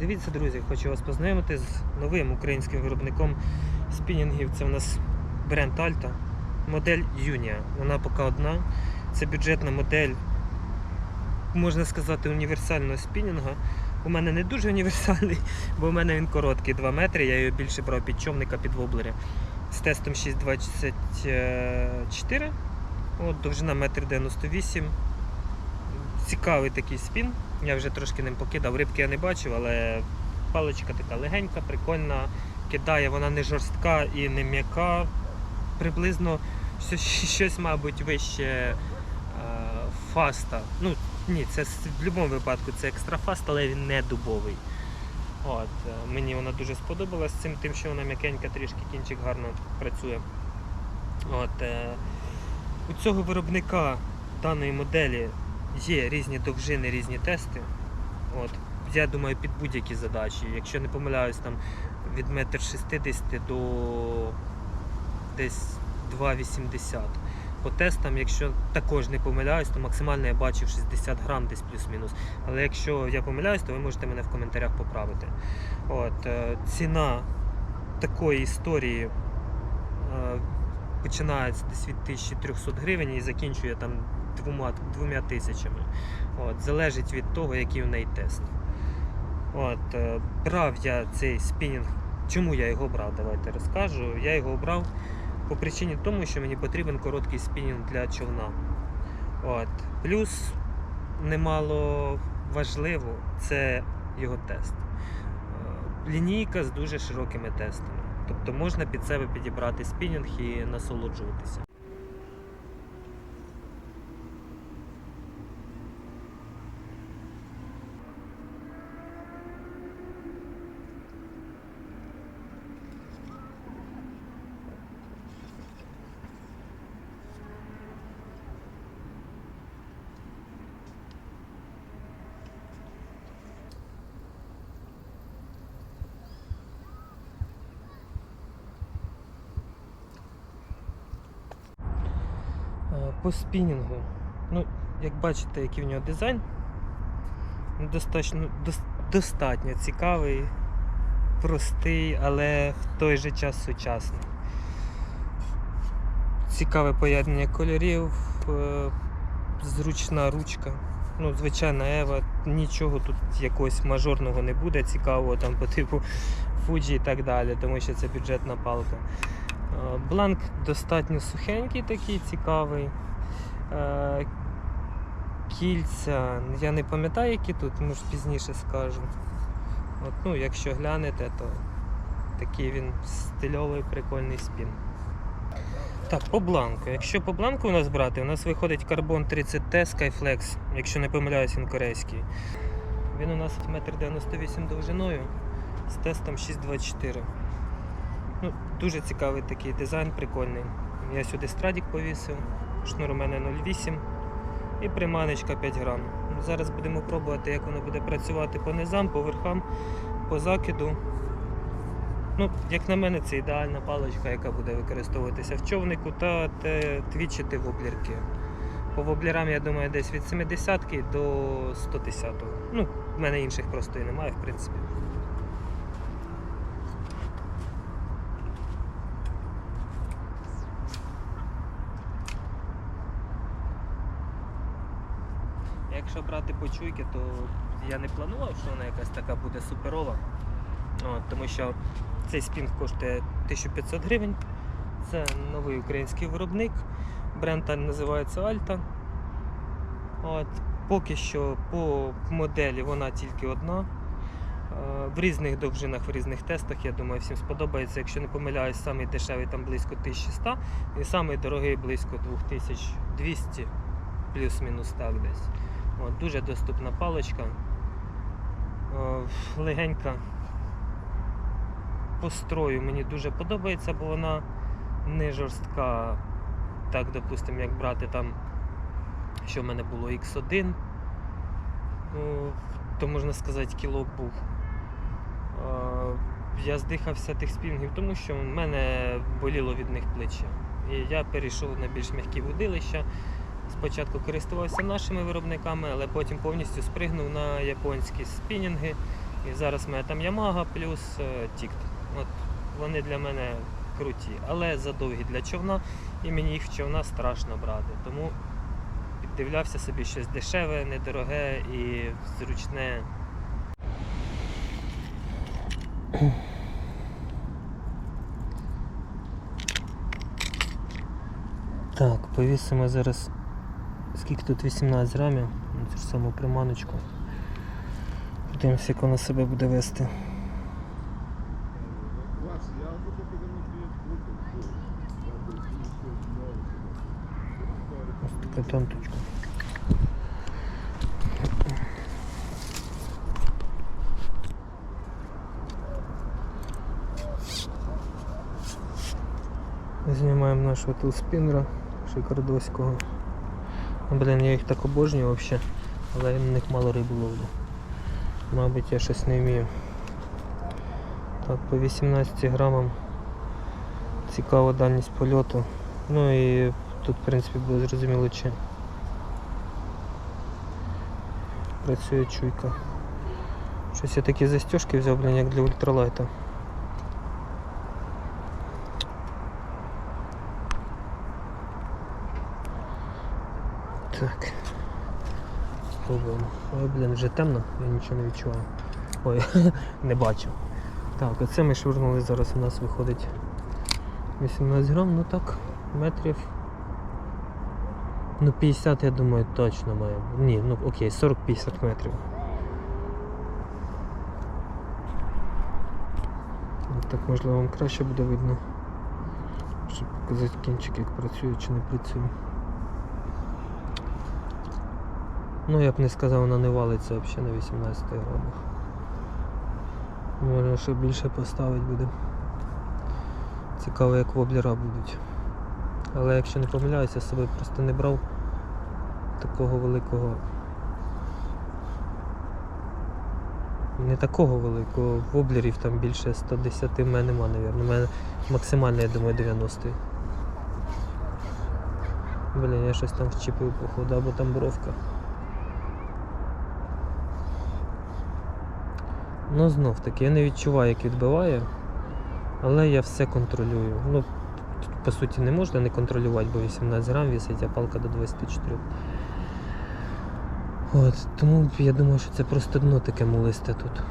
Дивіться, друзі, хочу вас познайомити з новим українським виробником спінінгів. Це у нас бренд Alta, модель Юнія. Вона поки одна. Це бюджетна модель, можна сказати, універсального спінінга. У мене не дуже універсальний, бо у мене він короткий 2 метри, я його більше брав під човника, під воблери. З тестом 6,24. От, довжина 1,98 м. Цікавий такий спін. Я вже трошки ним покидав. Рибки я не бачив, але паличка така легенька, прикольна. Кидає, вона не жорстка і не м'яка. Приблизно щось, мабуть, вище е, фаста. Ну, ні, це в будь-якому випадку це екстра фаст, але він не дубовий. От, е, мені вона дуже сподобалась цим, тим, що вона м'якенька, трішки кінчик гарно працює. От, е, у цього виробника даної моделі є різні довжини, різні тести. От, я думаю, під будь-які задачі. Якщо не помиляюсь, там від 1,60 м до десь 2,80 По тестам, якщо також не помиляюсь, то максимально я бачив 60 грам десь плюс-мінус. Але якщо я помиляюсь, то ви можете мене в коментарях поправити. От, е, ціна такої історії е, починається десь від 1300 гривень і закінчує там двома, двома тисячами. От, залежить від того, який у неї тест. От, е, брав я цей спінінг. Чому я його брав? Давайте розкажу. Я його обрав по причині тому, що мені потрібен короткий спінінг для човна. От. Плюс немало важливо це його тест. Е, Лінійка з дуже широкими тестами. Тобто можна під себе підібрати спінінг і насолоджуватися. Е, По спінінгу. Ну, як бачите, який в нього дизайн. Ну, Достатньо, достатньо цікавий, простий, але в той же час сучасний. Цікаве поєднання кольорів, е, зручна ручка. Ну, звичайна Ева, нічого тут якогось мажорного не буде, цікавого там по типу Fuji і так далі, тому що це бюджетна палка. Е, Бланк достатньо сухенький, такий цікавий. Е, Кільця, я не пам'ятаю, які тут, може пізніше скажу. От, ну, якщо глянете, то такий він стильовий, прикольний спін. Так, по бланку. Якщо по бланку у нас брати, у нас виходить карбон 30T Skyflex, якщо не помиляюсь, він корейський. Він у нас 1,98 м довжиною з тестом 6,24. Ну, дуже цікавий такий дизайн, прикольний. Я сюди страдік повісив, шнур у мене 0,8 і приманочка 5 грам. Зараз будемо пробувати, як воно буде працювати по низам, по верхам, по закиду. Ну, як на мене, це ідеальна паличка, яка буде використовуватися в човнику та твічити воблерки. По воблерам, я думаю, десь від 70 до 110. Ну, в мене інших просто і немає, в принципі. Якщо почуйки, то я не планував, що вона якась така буде суперова. От, тому що цей спінг коштує 1500 гривень. Це новий український виробник. Бренд називається Alta. От, поки що по моделі вона тільки одна. Е, В різних довжинах, в різних тестах, я думаю, всім сподобається. Якщо не помиляюсь, самий дешевий там близько 1100 і самий дорогий близько 2200 плюс-мінус так десь. От, дуже доступна паличка. О, легенька. По строю мені дуже подобається, бо вона не жорстка. Так, допустимо, як брати там, що в мене було X1, ну, то можна сказати, кілок був. Я здихався тих спінгів, тому що в мене боліло від них плече. І я перейшов на більш м'які водилища. Спочатку користувався нашими виробниками, але потім повністю спригнув на японські спінінги І зараз в мене там Yamaha плюс е, Тікт. От вони для мене круті, але задовгі для човна, і мені їх в човна страшно брати. Тому піддивлявся собі щось дешеве, недороге і зручне. Так, повісимо зараз. Скільки тут 18 грамів, Ну, цю ж саму приманочку. Подивимося, як вона себе буде вести. Ось така тонточка. Знімаємо нашого тулспінера шикардоського. Блін, я їх так обожнюю взагалі, але я на них мало риби ловлю. Мабуть, я щось не вмію. Так, по 18 грамам цікава дальність польоту. Ну і тут, в принципі, буде зрозуміло, чи працює чуйка. Щось я такі застіжки взяв, блін, як для ультралайта. Так. Спробуємо. Ой, блін, вже темно, я нічого не відчуваю. Ой, не бачу. Так, оце ми швирнули зараз у нас виходить 18 грам, ну так, метрів. Ну 50 я думаю точно має. Ні, ну окей, 40-50 метрів. Ну, Так можливо вам краще буде видно. Щоб показати кінчик, як працює чи не працює. Ну я б не сказав, вона не валиться взагалі на 18 грамах. Можна ще більше поставити буде. Цікаво, як воблера будуть. Але якщо не помиляюся, я собою просто не брав такого великого. Не такого великого, воблерів там більше 110 в мене нема, мабуть. У мене максимально, я думаю, 90. Блін, я щось там вчепив, походу, або там бровка. Ну знов таки, я не відчуваю, як відбиває, але я все контролюю. Ну, тут, по суті не можна не контролювати, бо 18 грам вісить, а палка до 24. От, тому я думаю, що це просто дно таке мулисте тут.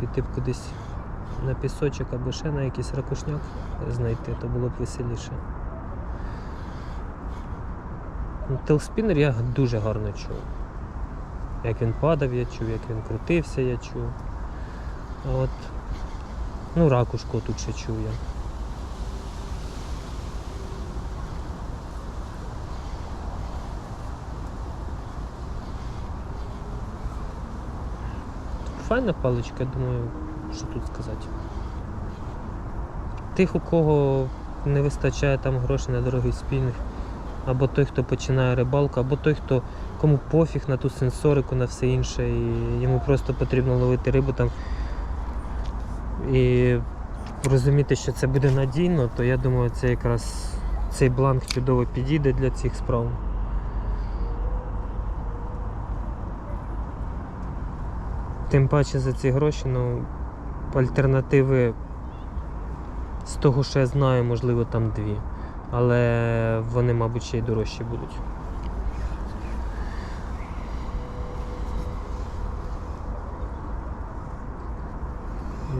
Піти б кудись на пісочок або ще на якийсь ракушняк знайти, то було б веселіше. Ну, Телспінер я дуже гарно чув. Як він падав, я чув, як він крутився, я чув. От, ну, ракушку тут ще чув. Файна паличка, я думаю, що тут сказати. Тих, у кого не вистачає там грошей на дорогий спінінг, або той, хто починає рибалку, або той, хто кому пофіг на ту сенсорику, на все інше, і йому просто потрібно ловити рибу там і розуміти, що це буде надійно, то я думаю, це якраз цей бланк чудово підійде для цих справ. Тим паче за ці гроші, ну, альтернативи з того, що я знаю, можливо, там дві. Але вони, мабуть, ще й дорожчі будуть.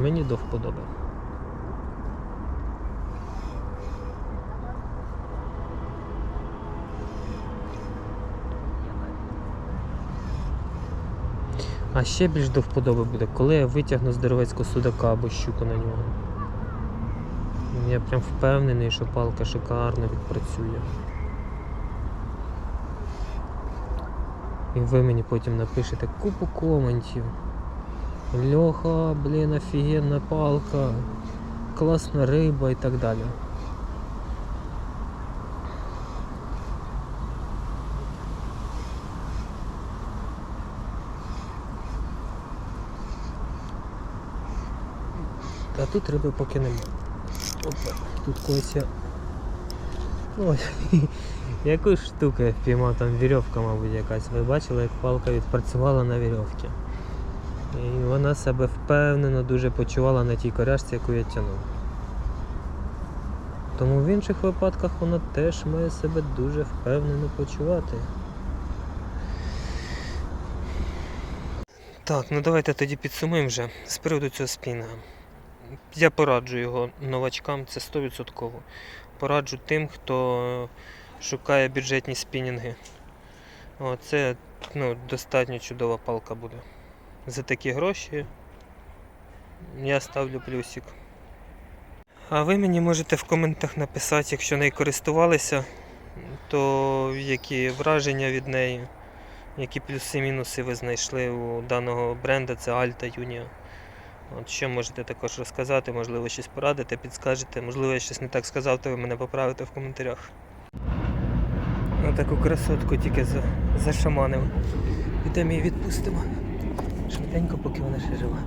Мені до вподоби. А ще більш до вподоби буде, коли я витягну здоровецького судака або щуку на нього. Я прям впевнений, що палка шикарно відпрацює. І ви мені потім напишете купу коментів. Льоха, блін, офігенна палка, класна риба і так далі. Та тут риби поки нема. Опа, тут когось я. Ой, яку штуку я впіймав, там вірьовка, мабуть, якась. Ви бачили, як палка відпрацювала на вірьовці. І вона себе впевнено дуже почувала на тій коряшці, яку я тягнув. Тому в інших випадках вона теж має себе дуже впевнено почувати. Так, ну давайте тоді підсумуємо вже з приводу цього спінга. Я пораджу його новачкам, це 100%. Пораджу тим, хто шукає бюджетні спінінги. О, це ну, достатньо чудова палка буде. За такі гроші я ставлю плюсик. А ви мені можете в коментах написати, якщо нею користувалися, то які враження від неї, які плюси-мінуси ви знайшли у даного бренда, це Alta Junia. От що можете також розказати, можливо, щось порадите, підскажете, можливо, я щось не так сказав, то ви мене поправите в коментарях. Отаку красотку тільки за, зашаманив. Ідемо її відпустимо швиденько, поки вона ще жива.